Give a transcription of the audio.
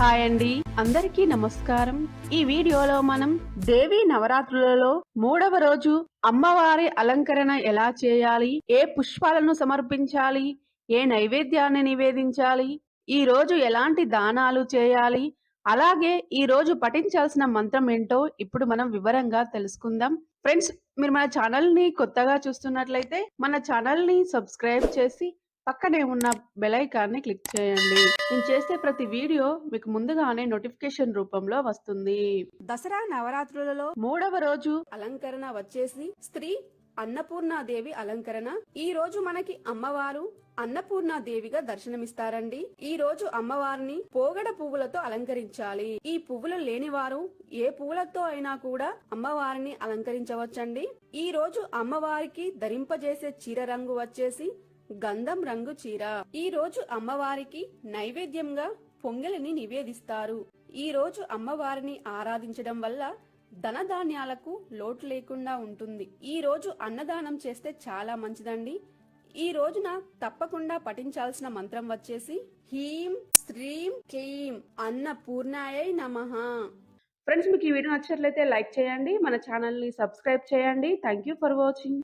Hi అండి. అందరికీ నమస్కారం. ఈ వీడియోలో మనం దేవి నవరాత్రులలో మూడవ రోజు అమ్మవారి అలంకరణ ఎలా చేయాలి? ఏ పుష్పాలను సమర్పించాలి? ఏ నైవేద్యాన్ని నివేదించాలి? ఈ రోజు ఎలాంటి దానాలు చేయాలి? అలాగే ఈ రోజు పఠించాల్సిన మంత్రం ఏంటో ఇప్పుడు మనం వివరంగా తెలుసుకుందాం. ఫ్రెండ్స్ మీరు మన ఛానల్ని కొత్తగా చూస్తున్నట్లయితే మన ఛానల్ని సబ్స్క్రైబ్ చేసి పక్కనే ఉన్న బెల్ ఐకాన్ని క్లిక్ చేయండి. నేను చేసే ప్రతి వీడియో మీకు ముందుగానే నోటిఫికేషన్ రూపంలో వస్తుంది. దసరా నవరాత్రులలో మూడవ రోజు అలంకరణ వచ్చేసి స్త్రీ అన్నపూర్ణాదేవి అలంకరణ. ఈ రోజు మనకి అమ్మవారు అన్నపూర్ణాదేవిగా దర్శనమిస్తారండి. ఈ రోజు అమ్మవారిని పోగడ పువ్వులతో అలంకరించాలి. ఈ పువ్వులు లేనివారు ఏ పువ్వులతో అయినా కూడా అమ్మవారిని అలంకరించవచ్చండి. ఈ రోజు అమ్మవారికి ధరింపజేసే చీర రంగు వచ్చేసి గంధం రంగు చీర. ఈ రోజు అమ్మవారికి నైవేద్యంగా పొంగలిని నివేదిస్తారు. ఈ రోజు అమ్మవారిని ఆరాధించడం వల్ల ధనధాన్యాలకు లోటు లేకుండా ఉంటుంది. ఈ రోజు అన్నదానం చేస్తే చాలా మంచిదండి. ఈ రోజున తప్పకుండా పఠించాల్సిన మంత్రం వచ్చేసి హీం శ్రీం క్లీం అన్నపూర్ణాయై నమ. ఫ్రెండ్స్ మీకు ఈ వీడియో నచ్చినట్లయితే లైక్ చేయండి మన ఛానల్ని సబ్స్క్రైబ్ చేయండి. Thank you for watching